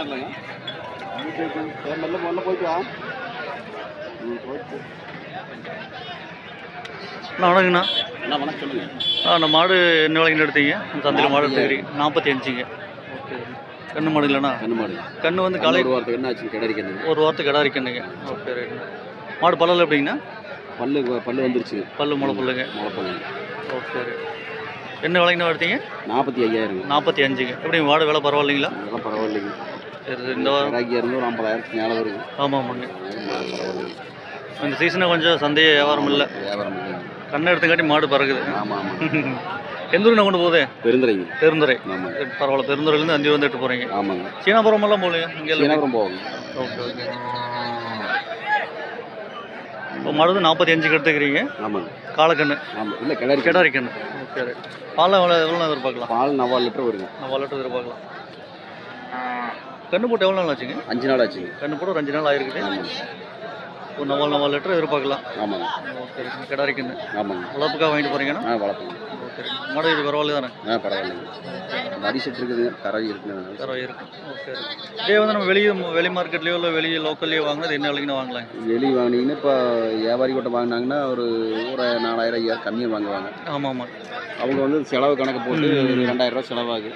மெல்ல முதல்ல போயிட்டு வா ம் போயிட்டு அண்ணா வணக்கங்கண்ணா அண்ணா வணக்கம் சொல்லுங்க ஆ அந்த மாடு என்ன விலைக்கு எடுத்தீங்க சந்தையில் மாடு எடுத்துக்கிறீங்க நாற்பத்தி அஞ்சுங்க ஓகே கண்ணு மாடு இல்லைண்ணா கண்ணு மாடு கண்ணு வந்து காலை ஒரு வாரத்துக்கு என்ன ஆச்சு கிடறி கண்ணு ஒரு வாரத்துக்கு கடை இருக்கணுங்க ஓகே ரைட் மாடு பல்லல் எப்படிங்கண்ணா பல்லு பல்லு வந்துருச்சு பல்லு முளை பல்லுங்க முளை பல்லு ஓகே என்ன விலைக்குண்ணா எடுத்தீங்க நாற்பத்தி ஐயாயிரம் நாற்பத்தி அஞ்சுங்க எப்படி மாடு விலை பரவாயில்லைங்களா பரவாயில்லைங்க ஒரு ஐம்பதாயிரத்துக்கு மேலே வருது. ஆமாம் ஆமாங்க இந்த சீசனை கொஞ்சம் சந்தைய வியாபாரம் இல்லை. வியாபாரம் இல்லைங்க கண்ணை எடுத்துக்காட்டி மாடு பறக்குது. ஆமாம் ஆமாம் எந்த ஊருக்கு கொண்டு போகுது? பெருந்துறைங்க. பெருந்துறை. ஆமாங்க. சரி, பரவாயில்ல பெருந்துறையிலேருந்து அஞ்சு வந்து எட்டு போகிறீங்க ஆமாங்க. சீனாபுரம் எல்லாம் போகலையா? இங்கே சீனாபுரம் போவாங்க ஓகே ஓகே. இப்போ மாடு வந்து நாற்பத்தி அஞ்சுக்கு எடுத்துக்கிறீங்க. ஆமாங்க. காலக்கண்ணு ஆமாம் இல்லை கிளறி கிடாரி கண்ணு. ஓகே பால் எவ்வளோ எவ்வளோ எதிர்பார்க்கலாம்? பால் நாலு லிட்டர் வருங்க. நான் வளர்ட்டு எதிர்பார்க்கலாம். கண்ணு போட்டு எவ்வளோ நாள் ஆச்சுங்க? அஞ்சு நாள் ஆச்சுங்க. கண்ணு போட்டு ஒரு அஞ்சு நாள் ஆயிருக்குது. ஒரு நாலு நாலு லிட்டர் எதிர்பார்க்கலாம். கிடாரி கண்ணு ஆமாங்க. வளர்ப்புக்காக வாங்கிட்டு போகிறீங்கன்னா ஆ வளர்ப்போங்க ஓகே மாடு இது பரவாயில்ல தானே? ஆ பரவாயில்லைங்க. மடி செட் இருக்குதுங்க கரை இருக்குதுங்க பரவாயில்ல இருக்கு. ஓகே இதே வந்து நம்ம வெளியே வெளி மார்க்கெட்லேயோ இல்லை வெளியே லோக்கல்லையோ வாங்கினது என்ன விலைக்குன்னு வாங்கலாம். வெளி வாங்கினீங்கன்னா இப்போ வியாபாரி கூட்டம் வாங்கினாங்கன்னா ஒரு ஒரு நாலாயிரம் ஐயாயிரம் கம்மியாக வாங்குவாங்க. ஆமாம். ஆமாம் அவங்க வந்து செலவு கணக்கு போட்டு ரெண்டாயிரம் ரூபா செலவாகு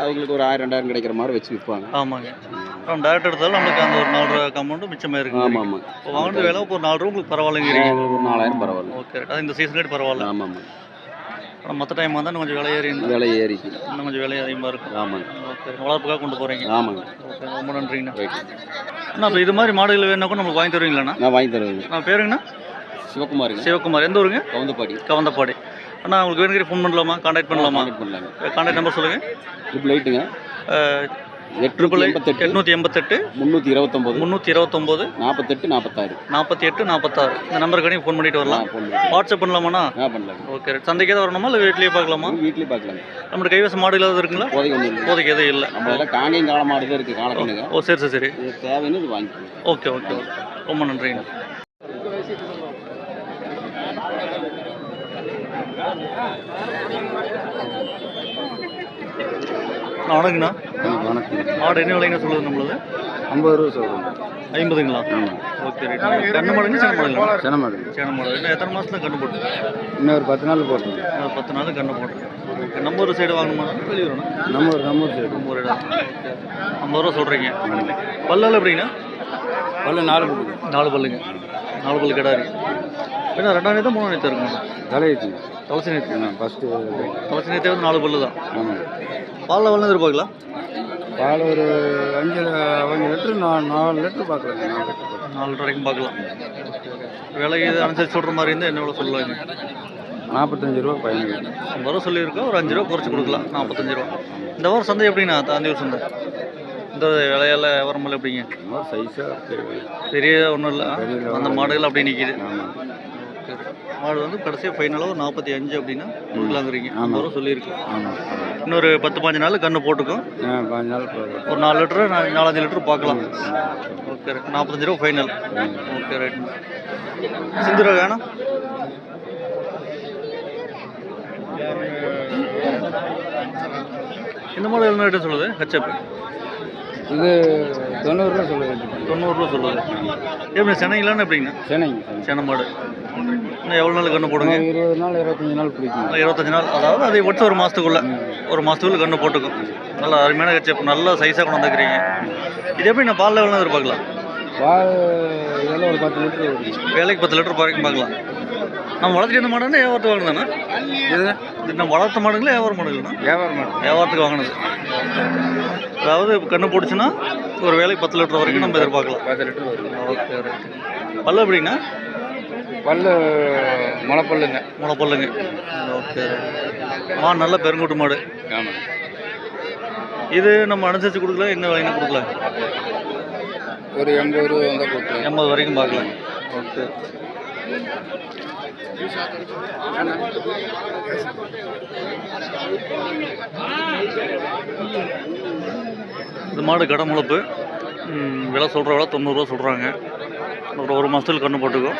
அவங்களுக்கு ஒரு ஆயிரம் ரெண்டாயிரம் கிடைக்கிற மாதிரி வச்சு விற்பாங்க. ஆமாங்க. அப்புறம் டேரக்ட் எடுத்தாலும் நம்மளுக்கு அந்த ஒரு நாலு ரூபா அமௌண்ட்டு மிச்சமாக இருக்கு. ஆமாம். ஆமாம் இப்போ வாங்கின வேலை ஒரு நாலு ரூபா உங்களுக்கு பரவாயில்லைங்கிறீங்க. ஒரு நாலாயிரம் பரவாயில்ல. ஓகே இந்த சீசன் ரேட் பரவாயில்ல. ஆமாம். ஆனால் மற்ற டைம் வந்தால் கொஞ்சம் விலை ஏறி விலை ஏறிக்கு இன்னும் கொஞ்சம் விலை அதிகமாக இருக்கும். ஆமாங்க. ஓகே. வளர்ப்புக்காக கொண்டு போகிறீங்க ஆமாங்க. ஓகே ரொம்ப நன்றிங்கண்ணா. அண்ணா இப்போ இது மாதிரி மாடுகள் வேணா கூட நம்மளுக்கு வாங்கி தருவீங்களாண்ணா? நான் வாங்கி தருவேங்க. நான் பேருங்கண்ணா? சிவகுமாருங்க. சிவகுமார். எந்த ஊருங்க? கவுந்தப்பாடி. கவந்தப்பாடி. அண்ணா உங்களுக்கு வேணுங்கிற ஃபோன் பண்ணலாமா? கான்டாக்ட் பண்ணலாமா? கான்டாக்ட் பண்ணலாங்க. கான்டாக்ட் நம்பர் சொல்லுங்கள் ட்ரிபிள் எயிட்டுங்க ட்ரிபிள் எண்பத்தெட்டு எட்நூற்றி எண்பத்தெட்டு முந்நூற்றி இருபத்தொம்போது முந்நூற்றி இருபத்தொம்போது நாற்பத்தெட்டு நாற்பத்தாறு. நாற்பத்தி எட்டு நாற்பத்தாறு. இந்த நம்பருக்கு ஃபோன் பண்ணிட்டு வரலாம். வாட்ஸ்அப் பண்ணலாமாண்ணா? ஆ பண்ணலாங்க ஓகே சந்தைக்கு ஏதாவது வரணுமா இல்லை வீட்லேயே பார்க்கலாமா? வீட்லேயே பார்க்கலாங்க நம்மளுடைய கைவசம் மாடு இல்லாத இருக்குங்களா? போதைக்கு எதுவும் இல்லை. நம்ம எல்லாம் காங்கேயம் கால மாடு தான் இருக்குது காலக்கண்ணுங்க ஓ சரி சரி சரி. தேவைன்னு இது ஓகே ஓகே ரொம்ப நன்றிங்கண்ணா அண்ணா, வணக்கங்கண்ணா வணக்கம். மாடு என்ன விலைங்க சொல்லுது நம்மளது? ஐம்பது ரூபா சொல்லுங்க ஐம்பதுங்களா? ஓகே ரைட் கண்ணு மாடுங்க சேன மாடுங்களா? சென மாடு சேன மாடு. இன்னும் எத்தனை மாதத்துல கண்ணு போட்டு இன்னும் ஒரு பத்து நாள் போட்டோம் இன்னும் பத்து நாள் கண்ணு போட்டு நம்ம சைடு வாங்கணுமா? வெளியூர்ண்ணா? நம்ம ஒரு நம்ம சைடு. நம்ம ஓகே. ஐம்பது ரூபா சொல்கிறீங்க பல்லால் எப்படிங்கண்ணா? பல்ல நாலு நாலு பல்லுங்க. நாலு பல்லு கிடாரி என்ன ரெண்டாம் நேரத்தை மூணாம் நேரத்தை இருக்குங்க தலையாச்சு தவசி நேரத்து ஃபஸ்ட்டு தவசி நேரத்தை வந்து நாலு பல்லு தான். ஆமாம் பாலில் வந்து எதிர்பார்க்கலாம் பால் ஒரு அஞ்சு அஞ்சு லிட்டரு நான் நாலு லிட்டரு பார்க்குறேன் நாலு லிட்டரு நாலு லிட்டர் வரைக்கும் பார்க்கலாம் விலை இது அனுசரிச்சு சொல்கிற மாதிரி இருந்தால் என்ன எவ்வளோ சொல்லுவாங்க நாற்பத்தஞ்சு ரூபா ஐம்பது ரூபா சொல்லியிருக்கோம் ஒரு அஞ்சு ரூபா குறைச்சி கொடுக்கலாம். நாற்பத்தஞ்சு ரூபா. இந்த வாரம் சந்தை எப்படிண்ணா? தாந்தியூர் சந்தை. இந்த விலையால வியாபாரமெல்லாம் எப்படிங்க? சைஸாக பெரிய ஒன்றும் இல்லை. அந்த மாடுகள் அப்படியே நிற்கிது ஆமாம் ஓகே மாடு வந்து கடைசியாக ஃபைனலாக ஒரு நாற்பத்தி அஞ்சு அப்படின்னா கொடுக்கலாங்கிறீங்க. ரூபா சொல்லியிருக்கோம் ஆமாம் இன்னொரு பத்து பாஞ்சு நாள் கன்று போட்டுக்கும். பாஞ்சு நாள் ஒரு நாலு லிட்டரு நாலஞ்சு லிட்டர் பார்க்கலாம். ஓகே ரைட் நாற்பத்தஞ்சு ரூபா ஃபைனல் ஓகே ரைட் சிந்துரா வேணாம் இந்த மாடல் என்ன ரேட்டு சொல்லுது? ஹெச்எப் இது தொண்ணூறுரூவா சொல்லுது தொண்ணூறுரூவா சொல்லுது எப்படி சென்னைங்களான்னு எப்படிங்கண்ணா சென்னைங்க. சென்னை மாடு இன்னும் எவ்வளோ நாள் கன்று போடுங்க? இருபது நாள் இருபத்தஞ்சி நாள் பிடிக்கும். இருபத்தஞ்சு நாள். அதாவது அதை ஒட்டு ஒரு மாதத்துக்குள்ள ஒரு மாதத்துக்குள்ள கன்று போட்டுக்கும். நல்லா அருமையான ஹெச்எப் நல்ல சைஸாக கொண்டு வந்துக்கிறீங்க இது எப்படி நான் பாலில் எவ்வளோ எதிர்பார்க்கலாம்? பால் இதெல்லாம் ஒரு பத்து லிட்டர் வேலைக்கு பத்து லிட்டர் வரைக்கும் பார்க்கலாம். நம்ம வளர்த்துட்டு இருந்த மாடுன்னா வியாபாரத்துக்கு வாங்கினதாண்ணா இது நம்ம வளர்த்த மாடுங்களா வியாபாரம் மாடுங்கண்ணா வியாபாரம் மாடு. வியாபாரத்துக்கு வாங்கினது. அதாவது கண்ணு போட்டுச்சுன்னா ஒரு வேலைக்கு பத்து லிட்டர் வரைக்கும் நம்ம எதிர்பார்க்கலாம். பத்து லிட்டர் வருது ஓகே ரைட் பல்லு எப்படிங்கண்ணா பல்லு முளைப்பல்லுங்க முளைப்பல்லுங்க ஓகே. மா நல்ல பெருங்கூட்டு மாடு. ஆமாம் இது நம்ம அனுசரித்து கொடுக்கல என்ன விலைன்னு கொடுக்கல ஒரு எண்பது ரூபா வந்தால் கொடுக்கலாம். எண்பது வரைக்கும் பார்க்கலாம். ஓகே. இந்த மாடு கடை முழப்பு. விலை சொல்கிற விலை தொண்ணூறுரூவா சொல்கிறாங்க ஒரு ஒரு மாதத்துல கன்று போட்டுக்கும்.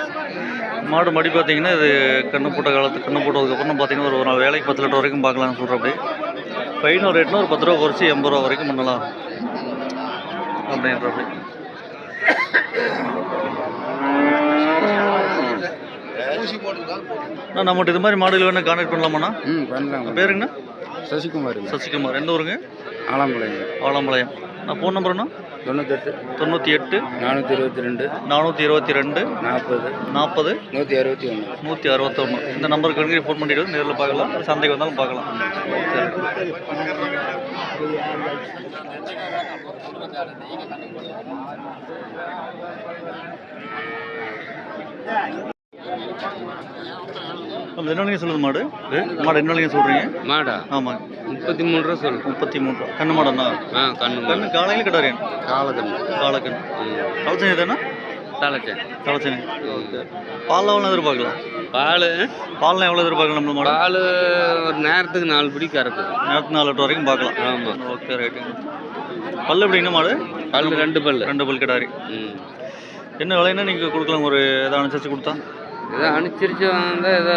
மாடு மடி பார்த்தீங்கன்னா இது கன்று போட்ட காலத்து கன்று போட்டதுக்கப்புறம் பார்த்தீங்கன்னா ஒரு ஒரு வேலைக்கு பத்து லிட்டர் வரைக்கும் பார்க்கலாம்னு சொல்கிற அப்படி ஃபைனல் ரேட்னா ஒரு பத்து ரூபா குறைச்சி எண்பது ரூபா வரைக்கும் பண்ணலாம். அப்படின்றப்படி அண்ணா நம்மகிட்ட இது மாதிரி மாடுகள் வேணும் கான்டாக்ட் பண்ணலாமாண்ணா? ம் பண்ணலாம் பேருங்கண்ணா? சசிகுமார் சசிகுமார். எந்த ஊருங்க? ஆலம்பளைங்க ஆலம்பாளையம் நான் ஃபோன் நம்பருண்ணா தொண்ணூத்தெட்டு. தொண்ணூற்றி எட்டு நானூற்றி இருபத்தி ரெண்டு நானூற்றி இருபத்தி ரெண்டு நாற்பது. நாற்பது நூற்றி அறுபத்தி ஒன்று நூற்றி அறுபத்தொன்று இந்த நம்பருக்கு வந்து ஃபோன் பண்ணிவிட்டு நேரில் பார்க்கலாம். சந்தைக்கு வந்தாலும் பார்க்கலாம். சரி என்ன சொல்லுது மாடு. மாடு என்ன சொல்கிறீங்க மாடா? ஆமாங்க முப்பத்தி மூணு ரூபா சொல்லு முப்பத்தி மூணு ரூபா கண்ணு மாடண்ணா ஆ கண்ணு கண்ணு காலையில் கிட்டாரு காலக்கண்ணு. காலக்கண்ணு. கலச்சனி தானே தலைச்சேன். கலச்சனி ஓகே. பால் எவ்வளோ எதிர்பார்க்கலாம் பால் பால்லாம் எவ்வளோ எதிர்பார்க்கலாம் நம்ம பால் ஒரு நேரத்துக்கு நாலு பிடி கறக்குது நேரத்து நாலு வரைக்கும் பார்க்கலாம். ஆமாம் ஓகே ரைட்டுங்க பல்லு எப்படிங்க மாடு? பல் ரெண்டு பல் ரெண்டு பல் கிடாரி. என்ன விலைன்னா நீங்கள் கொடுக்கலாம் ஒரு எதாவது அனுசரிச்சு கொடுத்தா? ஏதோ அனுசரிச்சு வந்தால் ஏதோ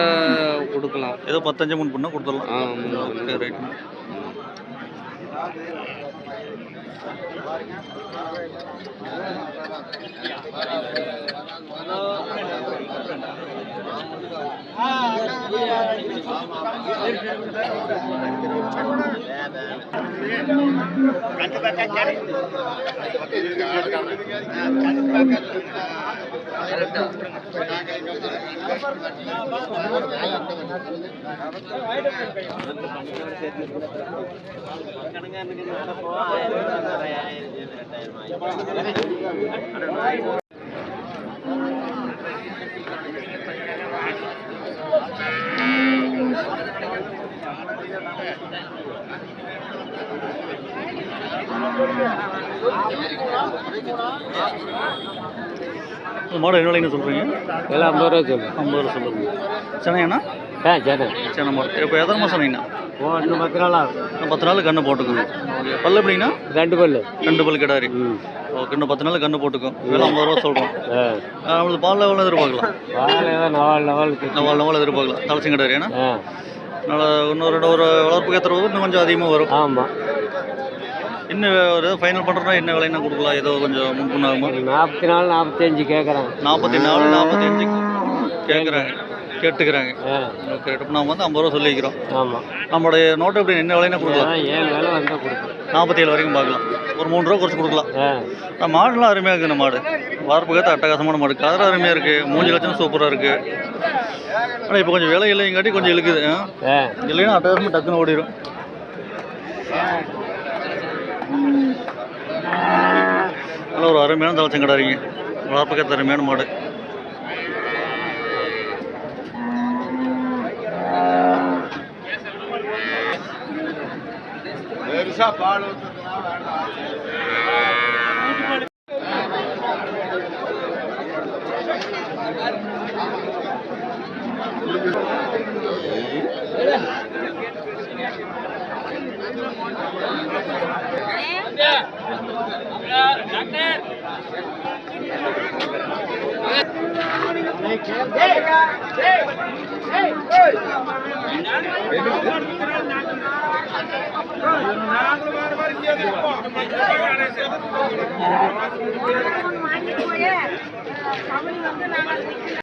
கொடுக்கலாம். ஏதோ பத்தஞ்சு முன் பண்ணால் கொடுத்துடலாம். ஆ ஓகே ரைட் కూడా மாடு என்ன விலைங்க சொல்கிறீங்க எல்லாம் ஐம்பது ரூபா சொல்லு ஐம்பது ரூபா சொல்லுங்க. சென்னையாண்ணா? ஆ சரி சென்னை மாடு. இப்போ எத்தனை மாதம் சொன்னீங்கண்ணா ஓ இன்னும் பத்து நாள் ஆகும் பத்து நாள் கண்ணு போட்டுக்கோங்க. பல்லு எப்படிங்கண்ணா? ரெண்டு பல்லு. ரெண்டு பல் கிடாரி. ஓகே இன்னும் பத்து நாள் கண்ணு போட்டுக்கும் விலை ஐம்பது ரூபா சொல்கிறோம் நம்மளுக்கு பால் எவ்வளோ எதிர்பார்க்கலாம். பால் நாலு லெவல் நம்ம லெவல் எதிர்பார்க்கலாம். தலைச்சம் கிடாரி ஏன்னா அதனால் இன்னொரு ஒரு வளர்ப்புக்கு ஏற்ற இன்னும் கொஞ்சம் அதிகமாக வரும். ஆமாம் இன்னும் ஒரு ஃபைனல் பண்ணுறோன்னா என்ன விலைன்னா கொடுக்கலாம். ஏதோ கொஞ்சம் முன்புண்ண ஆகுமா? நாற்பத்தி நாலு நாற்பத்தஞ்சு கேட்குறேன் நாற்பத்தி நாலு நாற்பத்தஞ்சு கேட்குறாங்க கேட்டுக்கிறாங்க. ஓகே இப்போ நம்ம வந்து ஐம்பது ரூபா சொல்லிக்கிறோம். ஆமாம் நம்மளுடைய நோட்டு எப்படி என்ன விலைன்னா கொடுக்கலாம். ஏழு வேலை வந்தால் கொடுக்குறேன் நாற்பத்தி ஏழு வரைக்கும் பார்க்கலாம். ஒரு மூணு ரூபா குறைச்சி கொடுக்கலாம். மாடுலாம் அருமையாக இருக்குது இந்த மாடு. வார்ப்பு கேத்த அட்டகாசமான மாடு. கலர் அருமையாக இருக்குது மூஞ்சி லட்சம் சூப்பராக இருக்குது ஆனால் இப்போ கொஞ்சம் விலை இல்லைங்காட்டி கொஞ்சம் இழுக்குது. இல்லைன்னா அட்டகாசமாக டக்குன்னு ஓடிடும் நல்ல ஒரு அருமையான தலைச்சம் கிடாரிங்க வளர்ப்பு கேத்த அருமையான மாடு. வாங்கி போய் கபடி வந்து நாங்கள்